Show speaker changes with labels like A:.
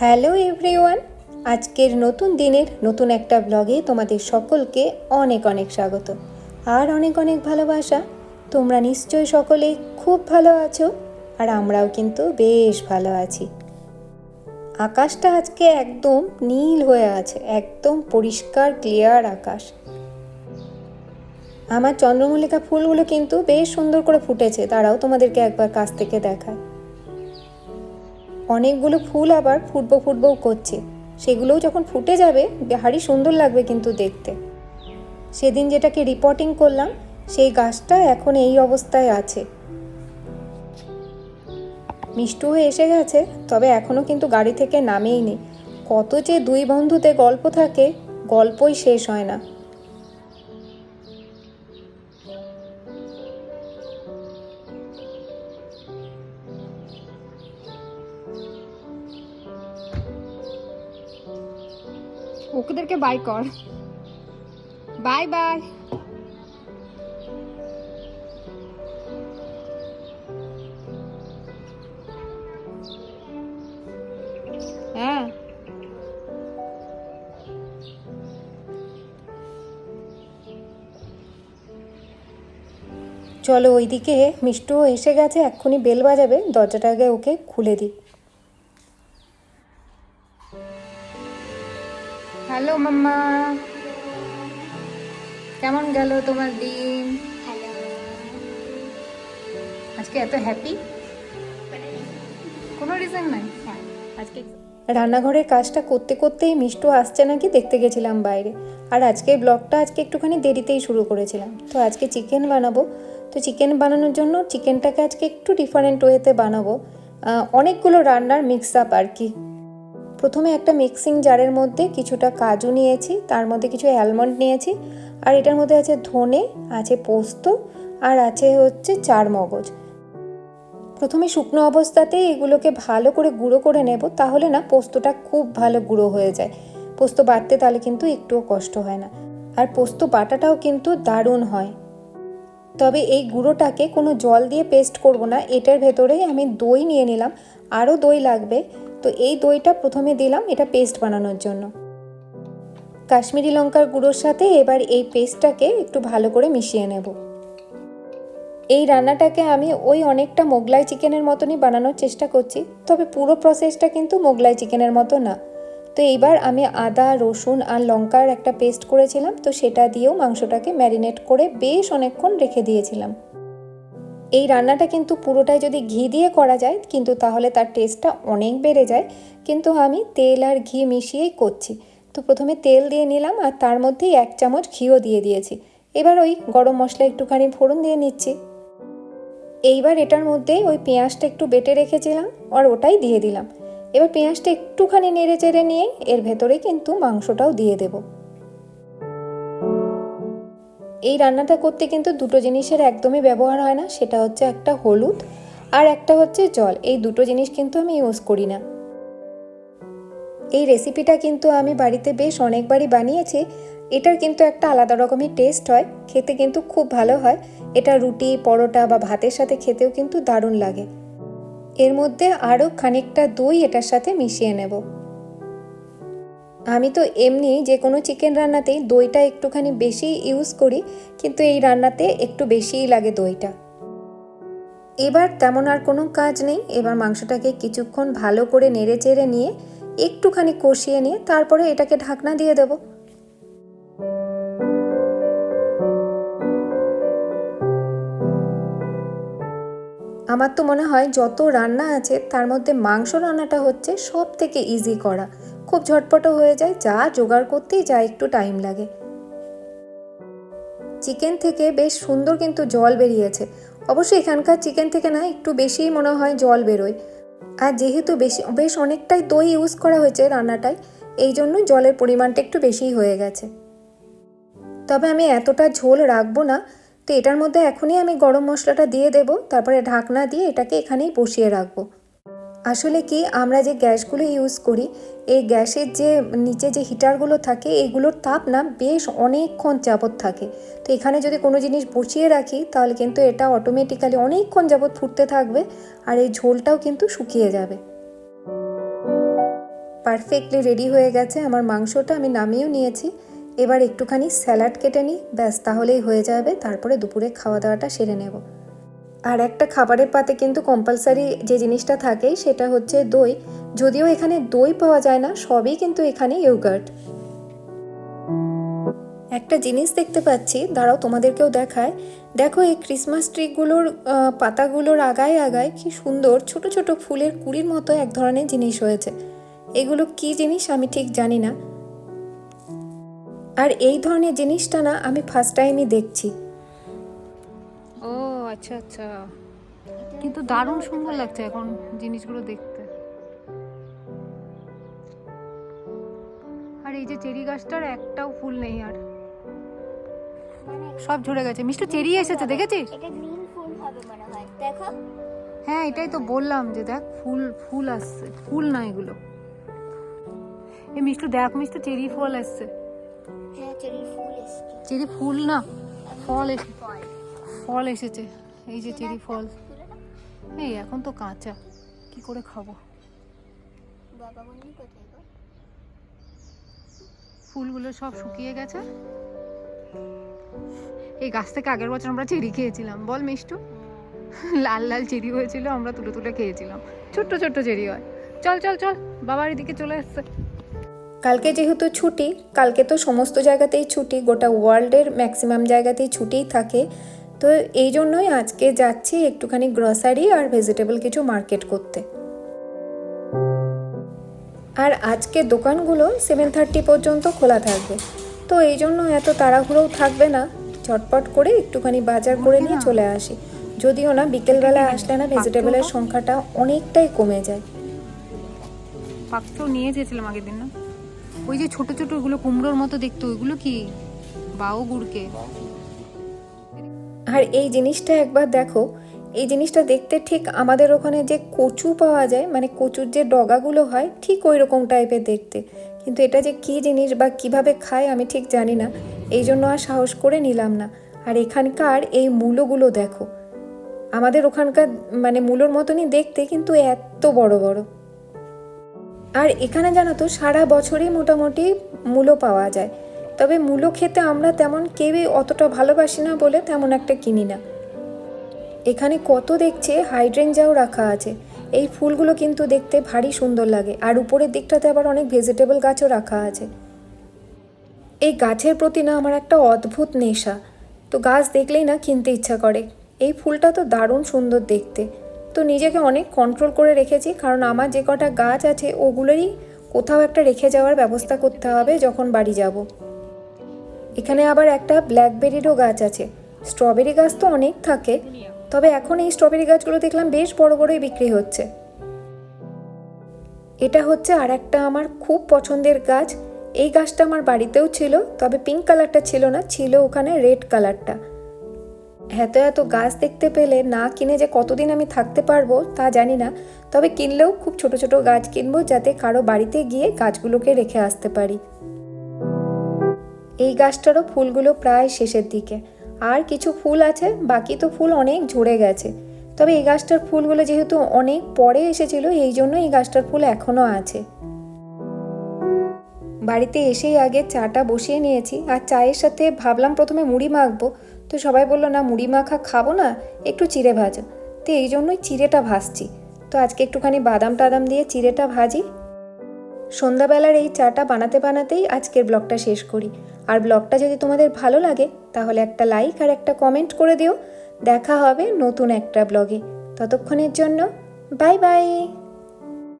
A: Hello everyone, আজকের নতুন দিনের নতুন একটা ব্লগে তোমাদের সকলকে অনেক অনেক স্বাগত। আর অনেক অনেক ভালোবাসা। তোমরা নিশ্চয়ই সকলে খুব ভালো আছো, আর আমরাও কিন্তু বেশ ভালো আছি। আকাশটা আজকে একদম নীল হয়ে আছে, একদম পরিষ্কার, ক্লিয়ার আকাশ। আমার চন্দ্রমল্লিকা ফুলগুলো কিন্তু বেশ সুন্দর করে ফুটেছে, তারাও তোমাদেরকে একবার কাছ থেকে দেখায়। অনেকগুলো ফুল আবার ফুটবো ফুটবো করছে। সেগুলোও যখন ফুটে যাবে, ভারী সুন্দর লাগবে কিন্তু দেখতে। সেদিন যেটাকে রিপোর্টিং করলাম, সেই গাছটা এখন এই অবস্থায় আছে। মিষ্টু হয়ে এসে গেছে, তবে এখনও কিন্তু গাড়ি থেকে নামেই নি কত যে দুই বন্ধুতে গল্প থাকে, গল্পই শেষ হয় না।
B: বাই কর। Bye bye. হ্যাঁ।
A: চলো ওইদিকে মিষ্টুও এসে গেছে, এক্ষুনি বেল বাজাবে, দরজাটা আগে ওকে খুলে দিই।
B: Hello mamma. কেমন গেল তোমার দিন? আজকে এত হ্যাপি কোনো রিজন নাই? আজকে
A: রান্নাঘরের কাজটা করতে করতেই মিষ্টু আসছে নাকি দেখতে গেছিলাম বাইরে। আর আজকে ব্লগটা আজকে একটুখানি দেরিতেই শুরু করেছিলাম। তো আজকে চিকেন বানাবো। তো চিকেন বানানোর জন্য চিকেনটাকে আজকে একটু ডিফারেন্ট ওয়েতে বানাবো। অনেকগুলো রান্নার মিক্স আপ আর কি। প্রথমে একটা মিক্সিং জারের মধ্যে কিছুটা কাজু নিয়েছি, তার মধ্যে কিছু অ্যালমন্ড নিয়েছি, আর এটার মধ্যে আছে ধনে, আছে পোস্ত, আর আছে হচ্ছে চার মগজ। প্রথমে শুকনো অবস্থাতেই এগুলোকে ভালো করে গুঁড়ো করে নেব, তাহলে না পোস্তটা খুব ভালো গুঁড়ো হয়ে যায়। পোস্ত বাটতে তাহলে কিন্তু একটুও কষ্ট হয় না। আর পোস্ত বাটাটাও কিন্তু দারুণ হয়। তবে এই গুঁড়োটাকে কোনো জল দিয়ে পেস্ট করব না, এটার ভেতরেই আমি দই নিয়ে নিলাম। আরও দই লাগবে। তো এই দইটা প্রথমে দিলাম এটা পেস্ট বানানোর জন্য। কাশ্মীরি লঙ্কার গুঁড়োর সাথে এবার এই পেস্টটাকে একটু ভালো করে মিশিয়ে নেব। এই রান্নাটাকে আমি ওই অনেকটা মোগলাই চিকেনের মতনই বানানোর চেষ্টা করছি, তবে পুরো প্রসেসটা কিন্তু মোগলাই চিকেনের মতো না। তো এইবার আমি আদা, রসুন আর লঙ্কার একটা পেস্ট করেছিলাম, তো সেটা দিয়েও মাংসটাকে ম্যারিনেট করে বেশ অনেকক্ষণ রেখে দিয়েছিলাম। এই রান্নাটা কিন্তু পুরোটাই যদি ঘি দিয়ে করা যায়, কিন্তু তাহলে তার টেস্টটা অনেক বেড়ে যায়। কিন্তু আমি তেল আর ঘি মিশিয়েই করছি। তো প্রথমে তেল দিয়ে নিলাম আর তার মধ্যেই এক চামচ ঘিও দিয়ে দিয়েছি। এবার ওই গরম মশলা একটুখানি ফোড়ন দিয়ে নিচ্ছি। এইবার এটার মধ্যে ওই পেঁয়াজটা একটু বেটে রেখেছিলাম আর ওটাই দিয়ে দিলাম। এবার পেঁয়াজটা একটুখানি নেড়ে চেড়ে নিয়ে এর ভেতরে কিন্তু মাংসটাও দিয়ে দেব। এই রান্নাটা করতে কিন্তু দুটো জিনিসের একদমই ব্যবহার হয় না, সেটা হচ্ছে একটা হলুদ আর একটা হচ্ছে জল। এই দুটো জিনিস কিন্তু আমি ইউজ করি না। এই রেসিপিটা কিন্তু আমি বাড়িতে বেশ অনেকবারই বানিয়েছি। এটার কিন্তু একটা আলাদা রকমের টেস্ট হয়, খেতে কিন্তু খুব ভালো হয়। এটা রুটি, পরোটা বা ভাতের সাথে খেতেও কিন্তু দারুণ লাগে। এর মধ্যে আরও খানিকটা দই এটার সাথে মিশিয়ে নেব। আমি তো এমনি যে কোনো চিকেন রান্নাতেই দইটা একটুখানি বেশি ইউজ করি, কিন্তু এই রান্নাতে একটু বেশিই লাগে দইটা। এবার তেমন আর কোনো কাজ নেই, এবার মাংসটাকে কিছুক্ষণ ভালো করে নেড়ে চেড়ে নিয়ে একটুখানি কষিয়ে নিয়ে তারপরে এটাকে ঢাকনা দিয়ে দেবো। আমার তো মনে হয় যত রান্না আছে তার মধ্যে মাংস রান্নাটা হচ্ছে সব থেকে ইজি করা। খুব ঝটপটো হয়ে যায়, যা জোগাড় করতেই যা একটু টাইম লাগে। চিকেন থেকে বেশ সুন্দর কিন্তু জল বেরিয়েছে। অবশ্যই এখানকার চিকেন থেকে না একটু বেশিই মনে হয় জল বেরোয়। আর যেহেতু বেশি, বেশ অনেকটাই দই ইউজ করা হয়েছে রান্নাটায়, এই জন্য জলের পরিমাণটা একটু বেশিই হয়ে গেছে। তবে আমি এতটা ঝোল রাখব না, তো এটার মধ্যে এখনই আমি গরম মশলাটা দিয়ে দেব, তারপরে ঢাকনা দিয়ে এটাকে এখানেই বসিয়ে রাখব। আসলে কি, আমরা যে গ্যাসগুলো ইউজ করি এই গ্যাসের যে নিচে যে হিটারগুলো থাকে, এগুলোর তাপ না বেশ অনেকক্ষণ যাবৎ থাকে। তো এখানে যদি কোনো জিনিস বসিয়ে রাখি, তাহলে কিন্তু এটা অটোমেটিক্যালি অনেকক্ষণ যাবৎ ফুটতে থাকবে আর এই ঝোলটাও কিন্তু শুকিয়ে যাবে। পারফেক্টলি রেডি হয়ে গেছে আমার মাংসটা, আমি নামিয়েও নিয়েছি। এবার একটুখানি স্যালাড কেটে নিই, ব্যাস তাহলেই হয়ে যাবে। তারপরে দুপুরে খাওয়া দাওয়াটা সেরে নেব। আর একটা খাবারের পাতে কিন্তু কম্পালসারি যে জিনিসটা থাকে সেটা হচ্ছে দই। যদিও এখানে দই পাওয়া যায় না, সবই কিন্তু এখানে ইয়োগার্ট একটা জিনিস দেখতে পাচ্ছি, দাঁড়াও তোমাদেরকেও দেখায়। দেখো এই ক্রিসমাস ট্রিগুলোর পাতাগুলোর আগায় আগায় কি সুন্দর, ছোট ছোট ফুলের কুড়ির মতো এক ধরনের জিনিস হয়েছে। এগুলো কি জিনিস আমি ঠিক জানি না। আর এই ধরনের জিনিসটা না আমি ফার্স্ট টাইমই দেখছি।
B: আচ্ছা আচ্ছা। কিন্তু দারুণ সুন্দর লাগছে এখন জিনিসগুলো দেখতে। আর এই যে চেরি গাছটার একটাও ফুল নেই আর। সব ঝরে গেছে। মিষ্টি চেরি এসেছে দেখেছিস?
C: হয়।
B: এটাই তো বললাম যে দেখ ফুল ফুল আসছে। ফুল না এগুলো। এই মিষ্টি দেখ মিষ্টি চেরি ফল আসছে
C: হ্যাঁ
B: চেরি ফুল না ফল এসে
C: ফল
B: এসেছে। এই যে চেরি ফল। এই এখন তো কাঁচা। কি করে খাব? ফুলগুলো সব শুকিয়ে গেছে। এই গাছ থেকে আগের বছর আমরা চেরি খেয়েছিলাম। বল মিষ্টু। লাল লাল চেরি হয়েছিল আমরা তুলে তুলে খেয়েছিলাম। ছোট্ট ছোট্ট চেরি হয়। চল চল চল বাবার এদিকে চলে আসছে।
A: কালকে যেহেতু ছুটি কালকে তো সমস্ত জায়গাতেই ছুটি গোটা ওয়ার্ল্ডের ম্যাক্সিমাম জায়গাতেই ছুটিই থাকে। তো এই জন্যই আজকে যাচ্ছি একটুখানি গ্রসারি আর ভেজিটেবল কিছু মার্কেট করতে। আর আজকে দোকানগুলো সেভেন থার্টি পর্যন্ত খোলা থাকবে। তো এই জন্য এত তাড়াহুড়োও থাকবে না। চটপট করে একটুখানি বাজার করে নিয়ে চলে আসি। যদিও না বিকেলবেলা আসলে না ভেজিটেবলের সংখ্যাটা অনেকটাই কমে যায়।
B: পাকটাও নিয়ে যেছিলাম আগের দিন না? ওই যে ছোট ছোট ওগুলো কুমড়োর মতো দেখতো ওইগুলো কি? বাও গুড়কে
A: আর এই জিনিসটা একবার দেখো, এই জিনিসটা দেখতে ঠিক আমাদের ওখানে যে কচু পাওয়া যায় মানে কচুর যে ডগাগুলো হয়, ঠিক ওই রকম টাইপের দেখতে। কিন্তু এটা যে কী জিনিস বা কীভাবে খায় আমি ঠিক জানি না, এই জন্য আর সাহস করে নিলাম না। আর এখানকার এই মূলোগুলো দেখো, আমাদের ওখানকার মানে মূলোর মতনই দেখতে, কিন্তু এত বড় বড়। আর এখানে জানো তো, সারা বছরই মোটামুটি মূলো পাওয়া যায়। তবে মূলো খেতে আমরা তেমন কেউই অতটা ভালোবাসি না বলে তেমন একটা কিনি না। এখানে কত দেখছে হাইড্রেঞ্জাও রাখা আছে। এই ফুলগুলো কিন্তু দেখতে ভারী সুন্দর লাগে, আর উপরের দিকটাতে আবার অনেক ভেজিটেবল গাছও রাখা আছে। এই গাছের প্রতি না আমার একটা অদ্ভুত নেশা। তো গাছ দেখলেই না কিনতে ইচ্ছা করে। এই ফুলটা তো দারুণ সুন্দর দেখতে। তো নিজেকে অনেক কন্ট্রোল করে রেখেছি, কারণ আমার যে কটা গাছ আছে ওগুলোরই কোথাও একটা রেখে যাওয়ার ব্যবস্থা করতে হবে যখন বাড়ি যাব। এখানে আবার একটা ব্ল্যাকবেরিরও গাছ আছে। স্ট্রবেরি গাছ তো অনেক থাকে, তবে এখন এই স্ট্রবেরি গাছগুলো দেখলাম বেশ বড় বড়ই বিক্রি হচ্ছে। এটা হচ্ছে আর একটা আমার খুব পছন্দের গাছ। এই গাছটা আমার বাড়িতেও ছিল, তবে পিঙ্ক কালারটা ছিল না, ছিল ওখানে রেড কালারটা। এত এত গাছ দেখতে পেলে না কিনে যে কতদিন আমি থাকতে পারব তা জানি না, তবে কিনলেও খুব ছোট ছোট গাছ কিনবো যাতে কারও বাড়িতে গিয়ে গাছগুলোকে রেখে আসতে পারি। এই গাছটারও ফুলগুলো প্রায় শেষের দিকে। আর কিছু ফুল আছে, বাকি তো ফুল অনেক ঝরে গেছে। তবে এই গাছটার ফুলগুলো যেহেতু অনেক পরে এসেছিল, এই জন্য এই গাছটার ফুল এখনও আছে। বাড়িতে এসেই আগে চাটা বসিয়ে নিয়েছি, আর চায়ের সাথে ভাবলাম প্রথমে মুড়ি মাখবো। তো সবাই বলল, না, মুড়ি মাখা খাব না, একটু চিড়ে ভাজো। তো এই জন্যই চিড়েটা ভাজছি। তো আজকে একটুখানি বাদাম টাদাম দিয়ে চিড়েটা ভাজি। সন্ধ্যাবেলার এই চাটা বানাতে বানাতেই আজকের ব্লগটা শেষ করি। আর ব্লগটা যদি তোমাদের ভালো লাগে, তাহলে একটা লাইক আর একটা কমেন্ট করে দিও। দেখা হবে নতুন একটা ব্লগে। ততক্ষণের জন্য, বাই বাই।